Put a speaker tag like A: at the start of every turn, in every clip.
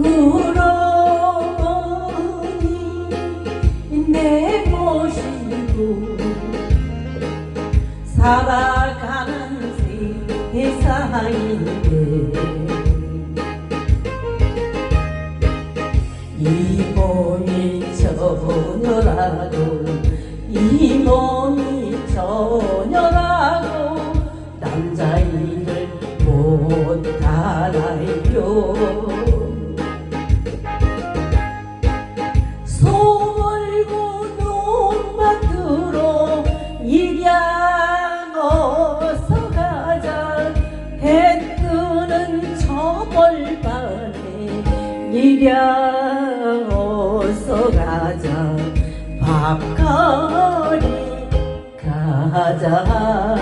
A: 우러니 내 모시고 살아가는 세상인데 이 몸이 전혀라고 이몸 일양 어서 가자. 밥거리 가자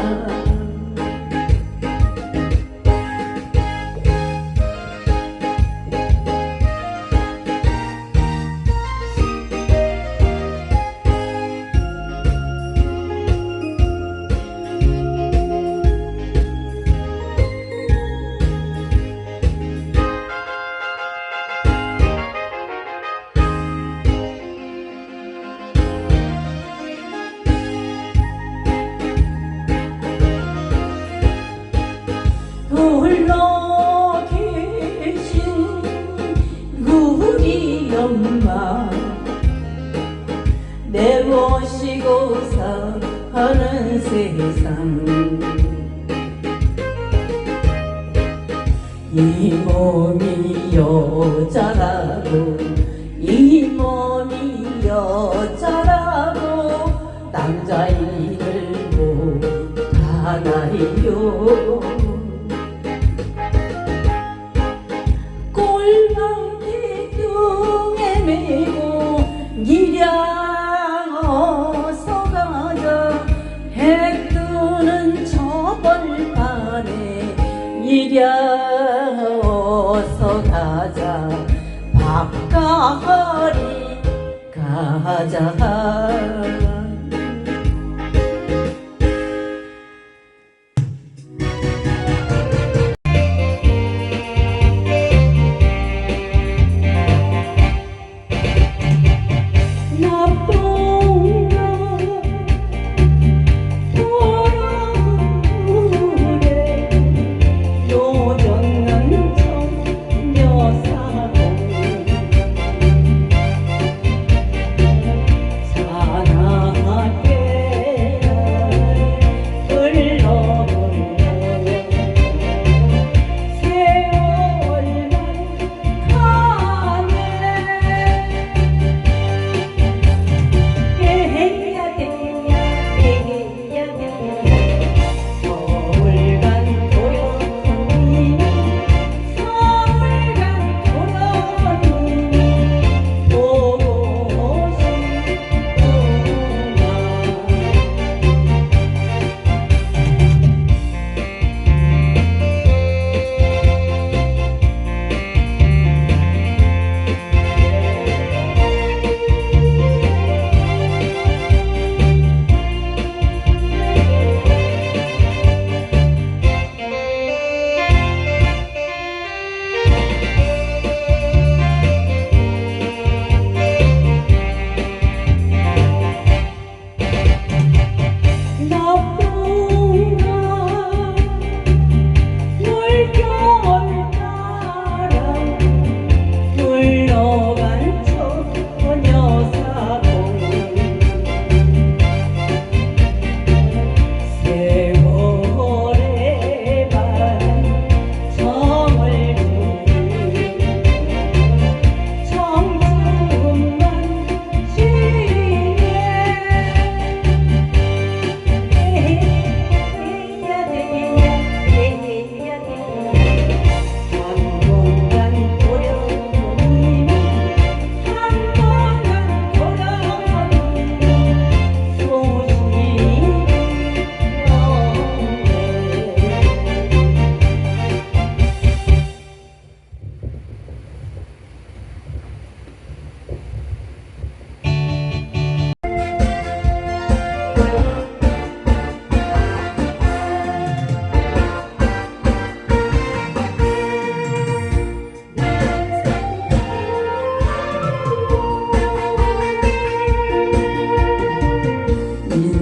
A: 세상 이 몸이 여자라고 이 몸이 여자 어서 가자. 밥가리 가자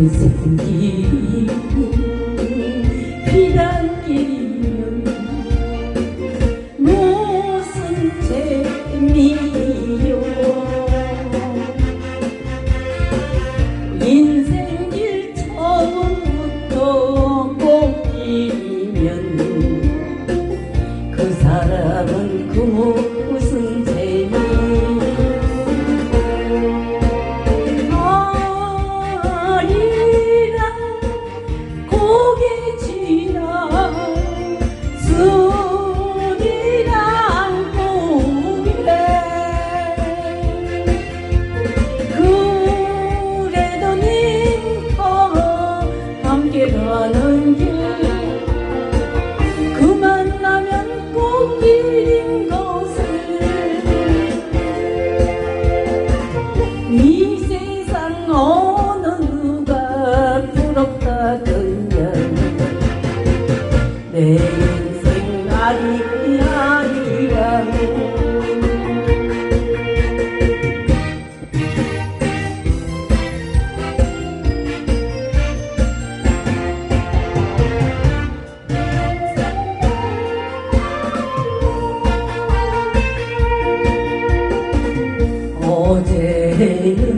A: Please. Pedro.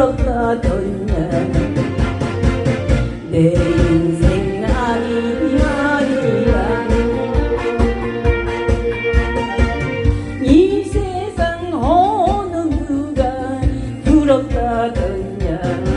A: 걸어 가던 날내 인생 아니야 이 세상 어느 누가 부럽다더냐.